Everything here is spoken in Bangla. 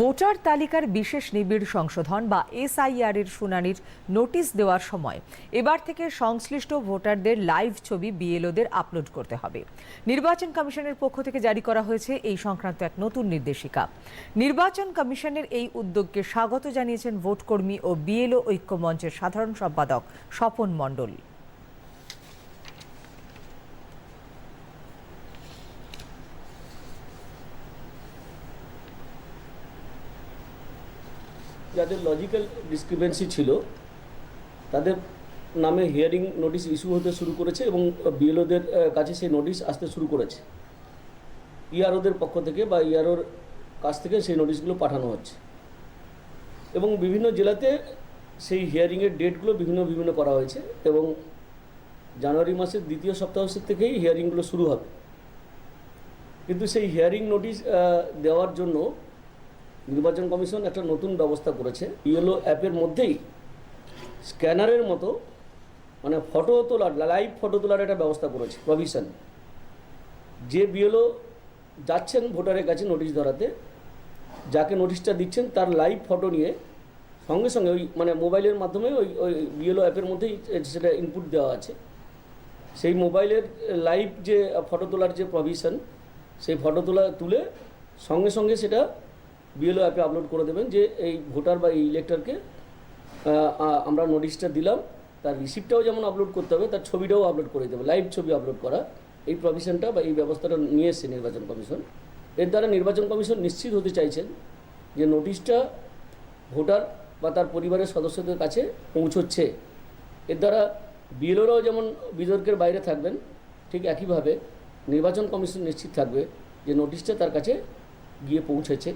ভোটার তালিকার বিশেষ নিবিড় সংশোধন বা এসআইআর এর শুনানির নোটিশ দেওয়ার সময় এবার থেকে সংশ্লিষ্ট ভোটারদের লাইভ ছবি বিএলওদের আপলোড করতে হবে। নির্বাচন কমিশনের পক্ষ থেকে জারি করা হয়েছে এই সংক্রান্ত এক নতুন নির্দেশিকা। নির্বাচন কমিশনের এই উদ্যোগকে স্বাগত জানিয়েছেন ভোটকর্মী ও বিএলও ঐক্য মঞ্চের সাধারণ সম্পাদক স্বপন মণ্ডল। যাদের লজিক্যাল ডিসক্রিপেন্সি ছিল, তাদের নামে হিয়ারিং নোটিশ ইস্যু হতে শুরু করেছে এবং বিএলওদের কাছে সেই নোটিশ আসতে শুরু করেছে। ইআরওদের পক্ষ থেকে বা ইআরওর কাছ থেকে সেই নোটিশগুলো পাঠানো হচ্ছে। এবং বিভিন্ন জেলাতে সেই হিয়ারিংয়ের ডেটগুলো বিভিন্ন বিভিন্ন করা হয়েছে এবং জানুয়ারি মাসের দ্বিতীয় সপ্তাহ থেকেই হিয়ারিংগুলো শুরু হবে। কিন্তু সেই হিয়ারিং নোটিশ দেওয়ার জন্য নির্বাচন কমিশন একটা নতুন ব্যবস্থা করেছে। ইয়েলো অ্যাপের মধ্যেই স্ক্যানারের মতো মানে ফটো তোলার লাইভ ফটো তোলার একটা ব্যবস্থা করেছে প্রভিশন যে বিএলও যাচ্ছেন ভোটারের কাছে নোটিশ ধরাতে, যাকে নোটিশটা দিচ্ছেন তার লাইভ ফটো নিয়ে সঙ্গে সঙ্গে ওই মানে মোবাইলের মাধ্যমে ওই ওই বিএলও অ্যাপের মধ্যেই সেটা ইনপুট দেওয়া আছে। সেই মোবাইলের লাইভ যে ফটো তোলার যে প্রভিশন সেই ফটো তোলা তুলে সঙ্গে সঙ্গে সেটা বিএলও অ্যাপে আপলোড করে দেবেন যে এই ভোটার বা এই ইলেক্টরকে আমরা নোটিশটা দিলাম, তার রিসিপ্টটাও যেমন আপলোড করতে হবে, তার ছবিটাও আপলোড করে দেবে লাইভ ছবি আপলোড করা। এই প্রভিশনটা বা এই ব্যবস্থাটা নিয়ে এসছে নির্বাচন কমিশন। এর দ্বারা নির্বাচন কমিশন নিশ্চিত হতে চাইছেন যে নোটিশটা ভোটার বা তার পরিবারের সদস্যদের কাছে পৌঁছচ্ছে। এর দ্বারা বিএলওরাও যেমন বিতর্কের বাইরে থাকবেন, ঠিক একইভাবে নির্বাচন কমিশন নিশ্চিত থাকবে যে নোটিশটা তার কাছে গিয়ে পৌঁছেছে।